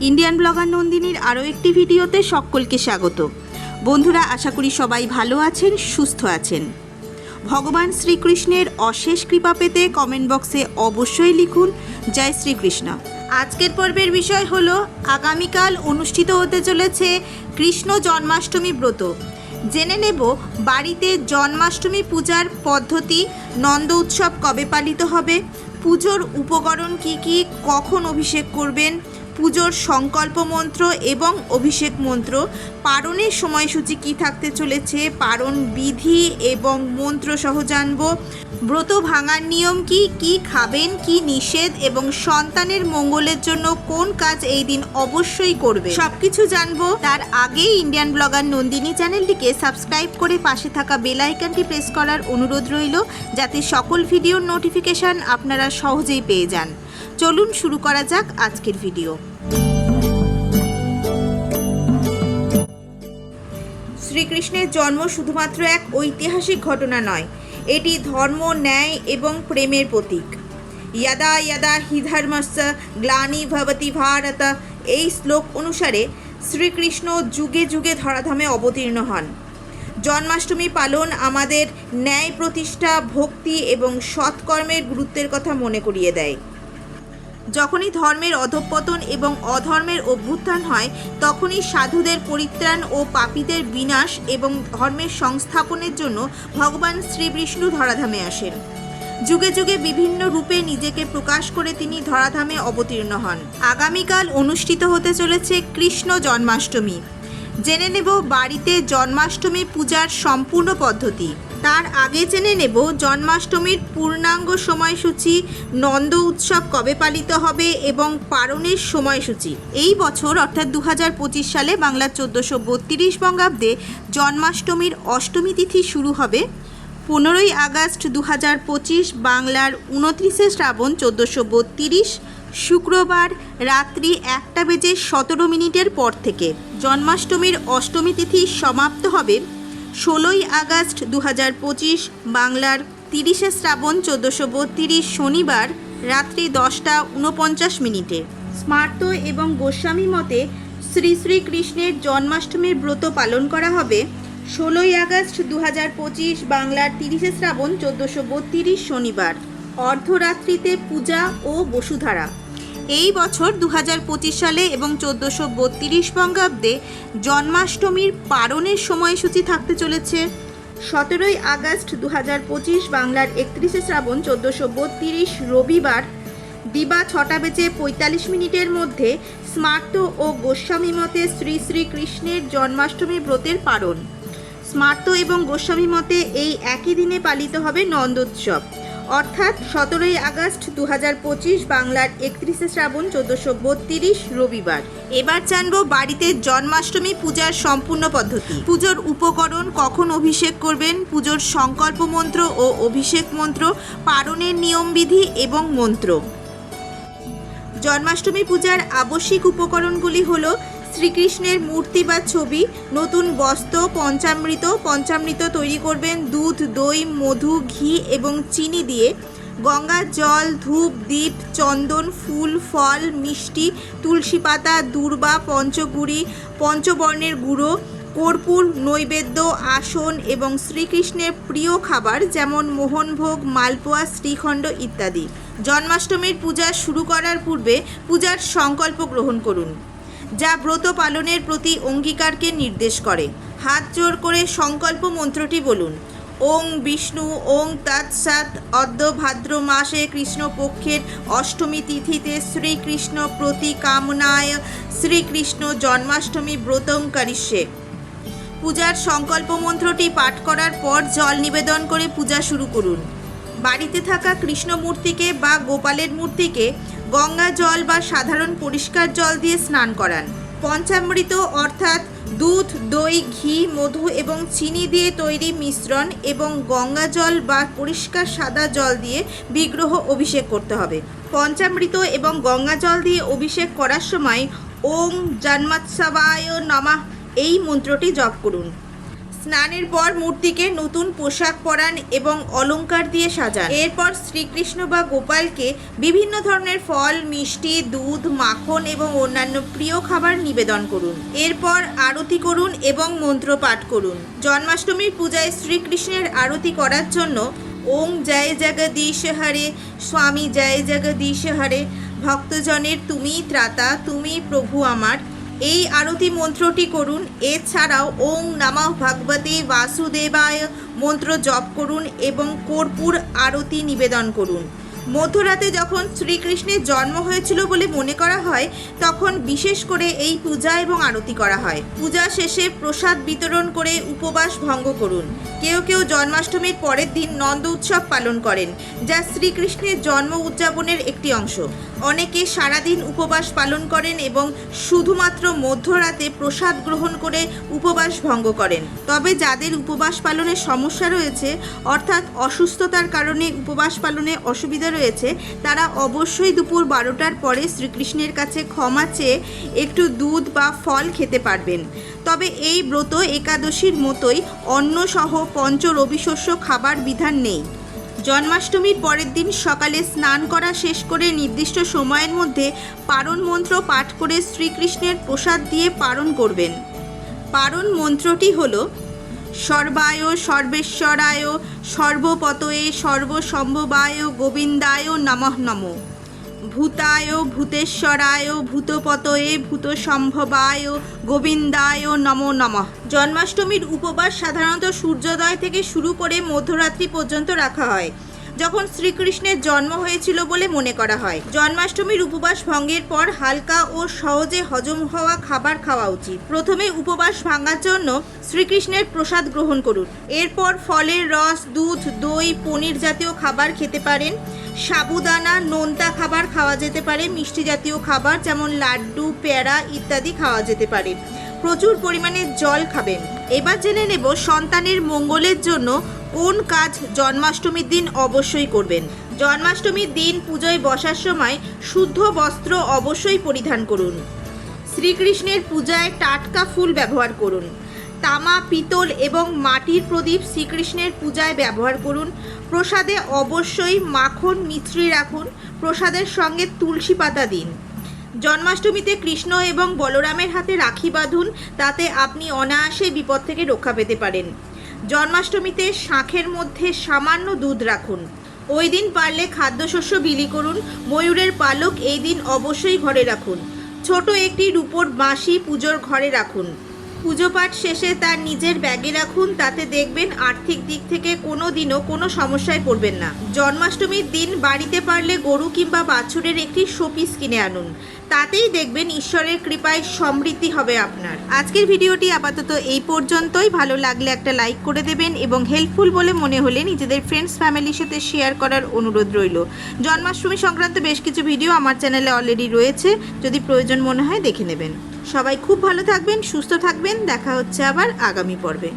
Indian blogger নন্দিনীর আরও একটি ভিডিওতে সকলকে স্বাগত। বন্ধুরা, আশা করি সবাই ভালো আছেন, সুস্থ আছেন। ভগবান শ্রীকৃষ্ণের অশেষ কৃপা পেতে কমেন্ট বক্সে অবশ্যই লিখুন, জয় শ্রীকৃষ্ণ। আজকের পর্বের বিষয় হল, আগামীকাল অনুষ্ঠিত হতে চলেছে কৃষ্ণ জন্মাষ্টমী ব্রত। জেনে নেব বাড়িতে জন্মাষ্টমী পূজার পদ্ধতি, নন্দ উৎসব কবে পালিত হবে, পুজোর উপকরণ কি কি, কখন অভিষেক করবেন পুজোর সংকল্প মন্ত্র এবং অভিষেক মন্ত্র, পারণের সময়সূচি কি থাকতে চলেছে, পারণ বিধি এবং মন্ত্র সহ জানব। ব্রত ভাঙার নিয়ম কি কি খাবেন, কি নিষেধ এবং সন্তানের মঙ্গলের জন্য কোন কাজ এই দিন অবশ্যই করবে? সবকিছু জানব। তার আগে ইন্ডিয়ান ব্লগার নন্দিনী চ্যানেলটিকে সাবস্ক্রাইব করে পাশে থাকা বেল আইকনটি প্রেস করার অনুরোধ রইল, যাতে সকল ভিডিওর নোটিফিকেশন আপনারা সহজেই পেয়ে যান। চলুন শুরু করা যাক আজকের ভিডিও। শ্রীকৃষ্ণের জন্ম শুধুমাত্র এক ঐতিহাসিক ঘটনা নয়, এটি ধর্ম, ন্যায় এবং প্রেমের প্রতীক। ইয়াদা ইয়াদা হি ধর্মস্য গ্লানি ভবতি ভারত। এই শ্লোক অনুসারে শ্রীকৃষ্ণ যুগে যুগে ধরাধামে অবতীর্ণ হন। জন্মাষ্টমী পালন আমাদের ন্যায় প্রতিষ্ঠা, ভক্তি এবং সৎকর্মের গুরুত্বের কথা মনে করিয়ে দেয়। যখনই ধর্মের অধঃপতন এবং অধর্মের অভ্যুত্থান হয়, তখনই সাধুদের পরিত্রাণ ও পাপীদের বিনাশ এবং ধর্মের সংস্থাপনের জন্য ভগবান শ্রীবিষ্ণু ধরাধামে আসেন। যুগে যুগে বিভিন্ন রূপে নিজেকে প্রকাশ করে তিনি ধরাধামে অবতীর্ণ হন। আগামীকাল অনুষ্ঠিত হতে চলেছে কৃষ্ণ জন্মাষ্টমী। জেনে নেব বাড়িতে জন্মাষ্টমী পূজার সম্পূর্ণ পদ্ধতি। তার আগে জেনে নেব জন্মাষ্টমীর পূর্ণাঙ্গ সময়সূচি, নন্দ উৎসব কবে পালিত হবে এবং পারণের সময়সূচি। এই বছর, অর্থাৎ দু হাজার পঁচিশ সালে বাংলার চোদ্দোশো বত্রিশ বঙ্গাব্দে জন্মাষ্টমীর অষ্টমী তিথি শুরু হবে। পনেরোই আগস্ট দু হাজার পঁচিশ বাংলার উনত্রিশে শ্রাবণ চোদ্দোশো বত্রিশ শুক্রবার রাত্রি একটা বেজে সতেরো মিনিটের পর থেকে জন্মাষ্টমীর অষ্টমী তিথি সমাপ্ত হবে ষোলোই আগস্ট দু পঁচিশ বাংলার তিরিশে শ্রাবণ চোদ্দোশো বত্রিশ শনিবার রাত্রি দশটা উনপঞ্চাশ মিনিটে। স্মার্ত এবং গোস্বামী মতে শ্রী শ্রীকৃষ্ণের জন্মাষ্টমীর ব্রত পালন করা হবে ষোলোই আগস্ট দু পঁচিশ বাংলার তিরিশে শ্রাবণ চোদ্দোশো বত্রিশ শনিবার। অর্ধরাত্রিতে পূজা ও বসুধারা। এই বছর দু হাজার পঁচিশ সালে এবং চোদ্দোশো বত্রিশ বঙ্গাব্দে জন্মাষ্টমীর পারণের সময়সূচি থাকতে চলেছে। সতেরোই আগস্ট দু হাজার পঁচিশ বাংলার একত্রিশে শ্রাবণ চোদ্দোশো বত্রিশ রবিবার দিবা ছটা বেজে পঁয়তাল্লিশ মিনিটের মধ্যে স্মার্ত ও গোস্বামী মতে শ্রী শ্রীকৃষ্ণের জন্মাষ্টমী ব্রতের পারণ। স্মার্ত এবং গোস্বামী মতে এই একই দিনে পালিত হবে নন্দোৎসব অর্থাৎ সতেরোই আগস্ট দু হাজার পঁচিশ বাংলার একত্রিশে শ্রাবণ চোদ্দোশো বত্রিশ রবিবার। এবার জানব বাড়িতে জন্মাষ্টমী পূজার সম্পূর্ণ পদ্ধতি। পুজোর উপকরণ কখন অভিষেক করবেন, পুজোর সংকল্প মন্ত্র ও অভিষেক মন্ত্র, পারণের নিয়মবিধি এবং মন্ত্র। জন্মাষ্টমী পূজার আবশ্যিক উপকরণগুলি হলো শ্রীকৃষ্ণের মূর্তি বা ছবি, নতুন বস্ত্র, পঞ্চামৃত পঞ্চামৃত তৈরি করবেন, দুধ, দই, মধু, ঘি এবং চিনি দিয়ে। গঙ্গার জল, ধূপ, দ্বীপ, চন্দন, ফুল, ফল, মিষ্টি, তুলসী পাতা, দূর্বা পঞ্চগুড়ি পঞ্চবর্ণের গুঁড়ো, কর্পূর, নৈবেদ্য, আসন এবং শ্রীকৃষ্ণের প্রিয় খাবার যেমন মোহনভোগ, মালপোয়া, শ্রীখণ্ড ইত্যাদি। জন্মাষ্টমীর পূজা শুরু করার পূর্বে পূজার সংকল্প গ্রহণ করুন। যা ব্রত পালনের প্রতি অঙ্গীকারকে নির্দেশ করে। হাত জোর করে সংকল্প মন্ত্রটি বলুন। ওং বিষ্ণু, ওং তৎসাৎ, অদ্য ভাদ্র মাসে কৃষ্ণপক্ষের অষ্টমী তিথিতে শ্রীকৃষ্ণ প্রতি কামনায় শ্রীকৃষ্ণ জন্মাষ্টমী ব্রতং করিষ্যে। পূজার সংকল্প মন্ত্রটি পাঠ করার পর জল নিবেদন করে পূজা শুরু করুন। বাড়িতে থাকা কৃষ্ণ মূর্তিকে বা গোপালের মূর্তিকে গঙ্গা জল বা সাধারণ পরিষ্কার জল দিয়ে স্নান করান। পঞ্চামৃত অর্থাৎ দুধ, দই, ঘি, মধু এবং চিনি দিয়ে তৈরি মিশ্রণ এবং গঙ্গা জল বা পরিষ্কার সাদা জল দিয়ে বিগ্রহ অভিষেক করতে হবে। পঞ্চামৃত এবং গঙ্গা জল দিয়ে অভিষেক করার সময় ওম জন্মোৎসবায় নমা এই মন্ত্রটি জপ করুন। স্নানের পর মূর্তিকে নতুন পোশাক পরান এবং অলঙ্কার দিয়ে সাজান। এরপর শ্রীকৃষ্ণ বা গোপালকে বিভিন্ন ধরনের ফল, মিষ্টি, দুধ, মাখন এবং অন্যান্য প্রিয় খাবার নিবেদন করুন। এরপর আরতি করুন এবং মন্ত্র পাঠ করুন। জন্মাষ্টমীর পূজায় শ্রীকৃষ্ণের আরতি করার জন্য ওং জয় জগদীশ হরে, স্বামী জয় জগদীশ হরে, ভক্তজনের তুমি ত্রাতা, তুমি প্রভু আমার এই আরতি মন্ত্রটি করুন। এছাড়াও ওং নমঃ ভগবতে বাসুদেবায় মন্ত্র জপ করুন এবং কর্পূর আরতি নিবেদন করুন। মধ্যরাতে যখন শ্রীকৃষ্ণের জন্ম হয়েছিল বলে মনে করা হয়, তখন বিশেষ করে এই পূজা এবং আরতি করা হয়। পূজা শেষে প্রসাদ বিতরণ করে উপবাস ভঙ্গ করুন। কেউ কেউ জন্মাষ্টমীর পরের দিন নন্দ উৎসব পালন করেন, যা শ্রীকৃষ্ণের জন্ম উদযাপনের একটি অংশ। অনেকে সারাদিন উপবাস পালন করেন এবং শুধুমাত্র মধ্যরাতে প্রসাদ গ্রহণ করে উপবাস ভঙ্গ করেন। তবে যাদের উপবাস পালনের সমস্যা রয়েছে, অর্থাৎ অসুস্থতার কারণে উপবাস পালনে অসুবিধা রয়েছে, তারা অবশ্যই দুপুর বারোটার পরে শ্রীকৃষ্ণের কাছে ক্ষমা চেয়ে একটু দুধ বা ফল খেতে পারবেন। তবে এই ব্রত একাদশীর মতোই অন্নসহ পঞ্চ রবিশস্য খাবার বিধান নেই। জন্মাষ্টমীর পরের দিন সকালে স্নান করা শেষ করে নির্দিষ্ট সময়ের মধ্যে পারণ মন্ত্র পাঠ করে শ্রীকৃষ্ণের প্রসাদ দিয়ে পারণ করবেন। পারণ মন্ত্রটি হল, সর্বায় সর্বেশ্বরায় সর্বপতয়ে সর্বসম্ভবায় গোবিন্দায় নমঃ নমঃ। ভূতায় ভূতেশ্বরায় ভূতপতয়ে ভূত সম্ভবায় গোবিন্দায় নমো নমঃ। জন্মাষ্টমীর উপবাস সাধারণত সূর্যোদয় থেকে শুরু করে মধ্যরাত্রি পর্যন্ত রাখা হয়। যখন শ্রীকৃষ্ণের জন্ম হয়েছিল বলে মনে করা হয়। জন্মাষ্টমীর উপবাস ভঙ্গের পর হালকা ও সহজে হজম হওয়া খাবার খাওয়া উচিত। প্রথমে উপবাস ভাঙার জন্য শ্রীকৃষ্ণের প্রসাদ গ্রহণ করুন। এরপর ফলের রস, দুধ, দই, পনির জাতীয় খাবার খেতে পারেন। সাবুদানা, নোনতা খাবার খাওয়া যেতে পারে, মিষ্টি জাতীয় খাবার যেমন লাড্ডু, পেয়ারা ইত্যাদি খাওয়া যেতে পারে। প্রচুর পরিমাণে জল খাবেন। এবার জেনে নেব সন্তানের মঙ্গলের জন্য কোন কাজ জন্মাষ্টমীর দিন অবশ্যই করবেন? জন্মাষ্টমীর দিন পুজোয় বসার সময় শুদ্ধ বস্ত্র অবশ্যই পরিধান করুন। শ্রীকৃষ্ণের পূজায় টাটকা ফুল ব্যবহার করুন। তামা, পিতল এবং মাটির প্রদীপ শ্রীকৃষ্ণের পূজায় ব্যবহার করুন। প্রসাদে অবশ্যই মাখন মিশ্রি রাখুন। প্রসাদের সঙ্গে তুলসী পাতা দিন। জন্মাষ্টমীতে কৃষ্ণ এবং বলরামের হাতে রাখি বাঁধুন, তাতে আপনি অনায়াসে বিপদ থেকে রক্ষা পেতে পারেন। জন্মাষ্টমীতে শাঁখের মধ্যে সামান্য দুধ রাখুন। ওই দিন পারলে খাদ্যশস্য বিলি করুন, ময়ূরের পালক এই দিন অবশ্যই ঘরে রাখুন। ছোট একটি রূপোর বাঁশি পুজোর ঘরে রাখুন। পুজো পাঠ শেষে তার নিজের ব্যাগে রাখুন, তাতে দেখবেন আর্থিক দিক থেকে কোনো দিনও কোনো সমস্যায় পড়বেন না। জন্মাষ্টমীর দিন বাড়িতে পারলে গরু কিংবা বাছুরের একটি শোপিস কিনে আনুন। তাতেই দেখবেন ঈশ্বরের কৃপায় সমৃদ্ধি হবে আপনার। আজকের ভিডিওটি আপাতত এই পর্যন্তই। ভালো লাগলে একটা লাইক করে দেবেন এবং হেল্পফুল বলে মনে হলে নিজেদের ফ্রেন্ডস ফ্যামিলির সাথে শেয়ার করার অনুরোধ রইল। জন্মাষ্টমী সংক্রান্ত বেশ কিছু ভিডিও আমার চ্যানেলে অলরেডি রয়েছে। যদি প্রয়োজন মনে হয় দেখে নেবেন। সবাই খুব ভালো থাকবেন, সুস্থ থাকবেন। দেখা হচ্ছে আবার আগামী পর্বে।